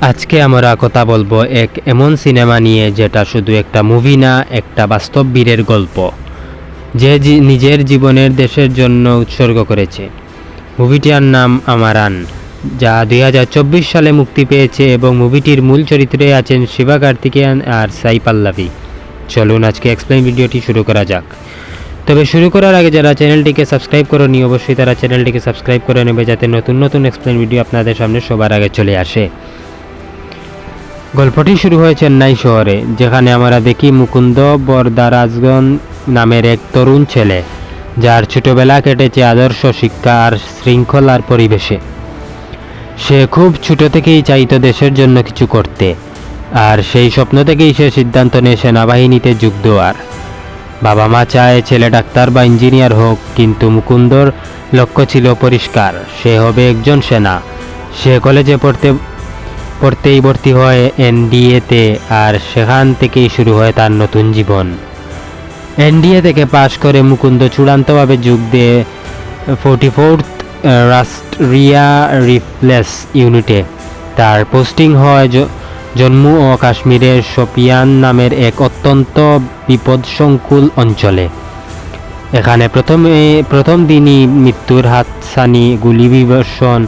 আজকে আমরা কথা বলব এক এমন সিনেমা নিয়ে যেটা শুধু একটা মুভি না, একটা বাস্তব বীরের গল্প, যে নিজের জীবনের দেশের জন্য উৎসর্গ করেছে। মুভিটির নাম আমারান, যা দুই হাজার চব্বিশ সালে মুক্তি পেয়েছে এবং মুভিটির মূল চরিত্রে আছেন শিবা কার্তিকেয়ান আর সাই পাল্লাভি চলুন আজকে এক্সপ্লেন ভিডিওটি শুরু করা যাক। তবে শুরু করার আগে যারা চ্যানেলটিকে সাবস্ক্রাইব করনি, অবশ্যই তারা চ্যানেলটিকে সাবস্ক্রাইব করে নেবে, যাতে নতুন নতুন এক্সপ্লেন ভিডিও আপনাদের সামনে সবার আগে চলে আসে। গল্পটি শুরু হয় চেন্নাই শহরে, যেখানে আমরা দেখি মুকুন্দ বরদারাজগঞ্জ নামের এক তরুণ ছেলে, যার ছোটবেলা কেটেছে আদর্শ শিক্ষা আর শৃঙ্খলার পরিবেশে। সে খুব ছোট থেকেই চাইতো দেশের জন্য কিছু করতে, আর সেই স্বপ্ন থেকেই সে সিদ্ধান্ত নেয় সেনাবাহিনীতে যোগ দেওয়ার। বাবা মা চায় ছেলে ডাক্তার বা ইঞ্জিনিয়ার হোক, কিন্তু মুকুন্দর লক্ষ্য ছিল পরিষ্কার, সে হবে একজন সেনা। সে কলেজে পড়তে পড়তেই ভর্তি হয় এনডিএতে আর সেখান থেকেই শুরু হয় তার নতুন জীবন। এনডিএ থেকে পাশ করে মুকুন্দ চূড়ান্তভাবে যোগ দিয়ে ফোর্টি ফোর্থ রাষ্ট্রিয়া রিফ্লেস ইউনিটে। তার পোস্টিং হয় জম্মু ও কাশ্মীরের শোপিয়ান নামের এক অত্যন্ত বিপদসংকুল অঞ্চলে। এখানে প্রথমে, প্রথম দিনই মৃত্যুর হাতছানি গুলি বিবর্ষণ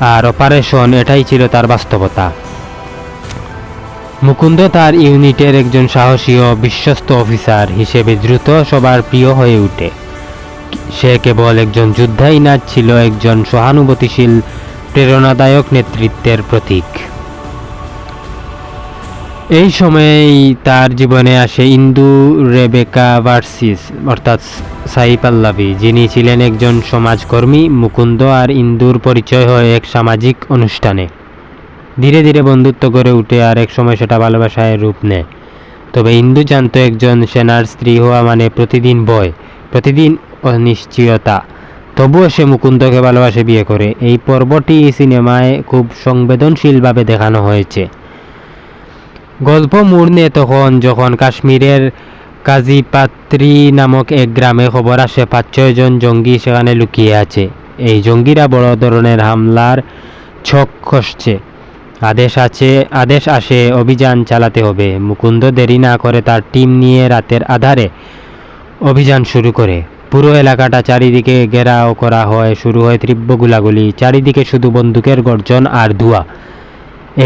আর অপারেশন এটাই ছিল তার বাস্তবতা। মুকুন্দ তার ইউনিটের একজন সাহসী ও বিশ্বস্ত অফিসার হিসেবে দ্রুত সবার প্রিয় হয়ে ওঠে সে কেবল একজন যোদ্ধাই না, ছিল একজন সহানুভূতিশীল, প্রেরণাদায়ক নেতৃত্বের প্রতীক। এই সময়েই তার জীবনে আসে ইন্দু রেবেকা ভার্সিস, অর্থাৎ সাই পাল্লাভি যিনি ছিলেন একজন সমাজকর্মী, মুকুন্দ আর ইন্দুর পরিচয় হয় এক সামাজিক অনুষ্ঠানে। ধীরে ধীরে বন্ধুত্ব গড়ে উঠে আর এক সময় সেটা ভালোবাসায় রূপ নেয়। তবে ইন্দু জানতো একজন সেনার স্ত্রী হওয়া মানে প্রতিদিন ভয়, প্রতিদিন অনিশ্চয়তা। তবুও সে মুকুন্দকে ভালোবাসে বিয়ে করে। এই পর্বটি সিনেমায় খুব সংবেদনশীলভাবে দেখানো হয়েছে। গল্প নেয় তখন যখন কাশ্মীরের কাজীপাত্রি নামক এক গ্রামে খবর আসে পাঁচ ছয়জন জঙ্গি সেখানে লুকিয়ে আছে। এই জঙ্গিরা বড় ধরনের হামলার ছক কষছে আদেশ আছে, আদেশ আসে, অভিযান চালাতে হবে। মুকুন্দ দেরি না করে তার টিম নিয়ে রাতের আধারে অভিযান শুরু করে। পুরো এলাকাটা চারিদিকে ঘেরাও করা হয়, শুরু হয় তীব্র গুলাগুলি। চারিদিকে শুধু বন্দুকের গর্জন আর ধোঁয়া।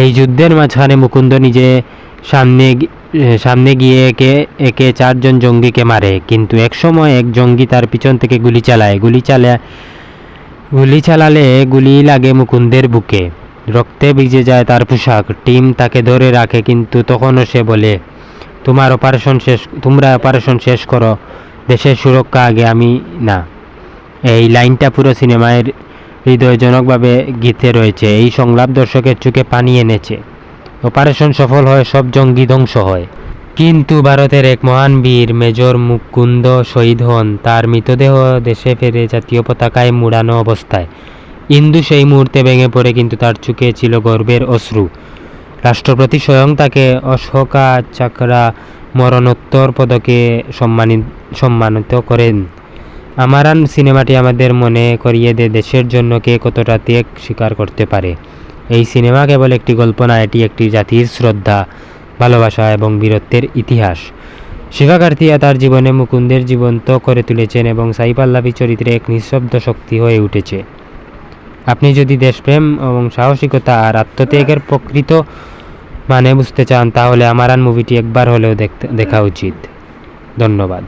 এই যুদ্ধের মাঝখানে মুকুন্দ নিজে সামনে সামনে গিয়ে একে একে চারজন জঙ্গিকে মারে, কিন্তু একসময় এক জঙ্গি তার পিছন থেকে গুলি চালায়। গুলি চালা, গুলি চালালে গুলি লাগে মুকুন্দের বুকে। রক্তে ভিজে যায় তার পোশাক। টিম তাকে ধরে রাখে, কিন্তু তখনও সে বলে, তোমার অপারেশন শেষ, তোমরা অপারেশন শেষ করো। দেশের সুরক্ষা আগে আমি না। এই লাইনটা পুরো সিনেমায় হৃদয়জনকভাবে গীতে রয়েছে। এই সংলাপ দর্শকের চোখে পানি এনেছে। অপারেশন সফল হয়, সব জঙ্গি ধ্বংস হয়। কিন্তু ভারতের এক মহান বীর, মেজর মুকুন্দ শহীদ হন। তার মৃতদেহ দেশে ফেরে জাতীয় পতাকায় মুড়ানো অবস্থায়। ইন্দু সেই মুহূর্তে ভেঙে পড়ে, কিন্তু তার চোখে ছিল গর্বের অশ্রু। রাষ্ট্রপতি স্বয়ং তাকে অশোকা চাকরা মরণোত্তর পদকে সম্মানিত সম্মানিত করেন। আমারান সিনেমাটি আমাদের মনে করিয়ে দেয়, দেশের জন্য কে কতটা ত্যাগ স্বীকার করতে পারে। এই সিনেমা কেবল একটি গল্প না, এটি একটি জাতির শ্রদ্ধা, ভালোবাসা এবং বীরত্বের ইতিহাস। শিবা কার্তিয়া তার জীবনে মুকুন্দের জীবন্ত করে তুলেছেন এবং সাই পাল্লাভি চরিত্রে এক নিঃশব্দ শক্তি হয়ে উঠেছে। আপনি যদি দেশপ্রেম এবং সাহসিকতা আর আত্মত্যাগের প্রকৃত মানে বুঝতে চান, তাহলে আমারান মুভিটি একবার হলেও দেখা উচিত। ধন্যবাদ।